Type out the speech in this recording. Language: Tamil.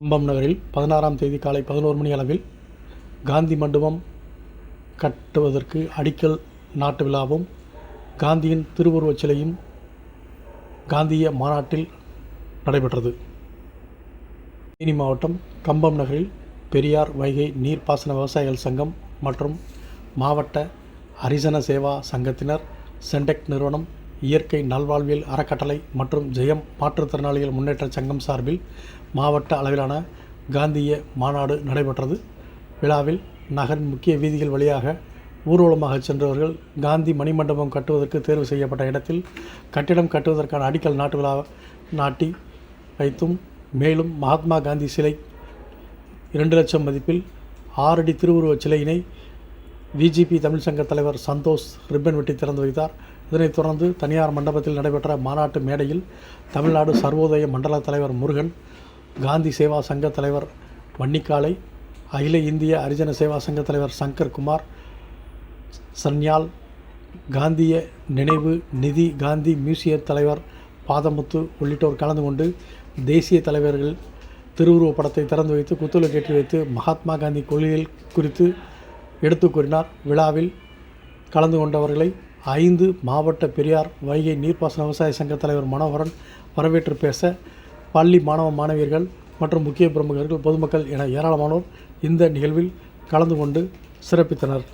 கம்பம் நகரில் பதினாறாம் தேதி காலை பதினோரு மணி அளவில் காந்தி மண்டபம் கட்டுவதற்கு அடிக்கல் நாட்டு விழாவும் காந்தியின் திருவுருவச் சிலையும் காந்திய மாநாட்டில் நடைபெற்றது. தேனி மாவட்டம் கம்பம் நகரில் பெரியார் வைகை நீர்ப்பாசன விவசாயிகள் சங்கம் மற்றும் மாவட்ட ஹரிசன சேவா சங்கத்தினர் சென்டெக் நிறுவனம் இயற்கை நல்வாழ்வியல் அறக்கட்டளை மற்றும் ஜெயம் மாற்றுத்திறனாளிகள் முன்னேற்ற சங்கம் சார்பில் மாவட்ட அளவிலான காந்திய மாநாடு நடைபெற்றது. விழாவில் நகரின் முக்கிய வீதிகள் வழியாக ஊர்வலமாக சென்றவர்கள் காந்தி மணிமண்டபம் கட்டுவதற்கு தேர்வு செய்யப்பட்ட இடத்தில் கட்டிடம் கட்டுவதற்கான அடிக்கல் நாட்டு விழா நாட்டி வைத்தும் மேலும் மகாத்மா காந்தி சிலை இரண்டு லட்சம் மதிப்பில் ஆறடி திருவுருவச் சிலையினை விஜிபி தமிழ் சங்க தலைவர் சந்தோஷ் ரிப்பன் வெட்டி திறந்து வைத்தார். இதனைத் தொடர்ந்து தனியார் மண்டபத்தில் நடைபெற்ற மாநாட்டு மேடையில் தமிழ்நாடு சர்வோதய மண்டல தலைவர் முருகன் காந்தி சேவா சங்க தலைவர் வன்னிக்காலை அகில இந்திய ஹரிஜன சேவா சங்க தலைவர் சங்கர் குமார் சன்யால் காந்திய நினைவு நிதி காந்தி மியூசிய தலைவர் பாதமுத்து உள்ளிட்டோர் கலந்து கொண்டு தேசிய தலைவர்கள் திருவுருவப் படத்தை திறந்து வைத்து குத்துவிளக்கு ஏற்றி வைத்து மகாத்மா காந்தி கொள்கைகள் குறித்து எடுத்து கூறினார். விழாவில் கலந்து கொண்டவர்களை ஐந்து மாவட்ட பெரியார் வைகை நீர்ப்பாசன விவசாய சங்க தலைவர் மனோகரன் வரவேற்று பேச பள்ளி மாணவ மாணவியர்கள் மற்றும் முக்கிய பிரமுகர்கள் பொதுமக்கள் என ஏராளமானோர் இந்த நிகழ்வில் கலந்து கொண்டு சிறப்பித்தனர்.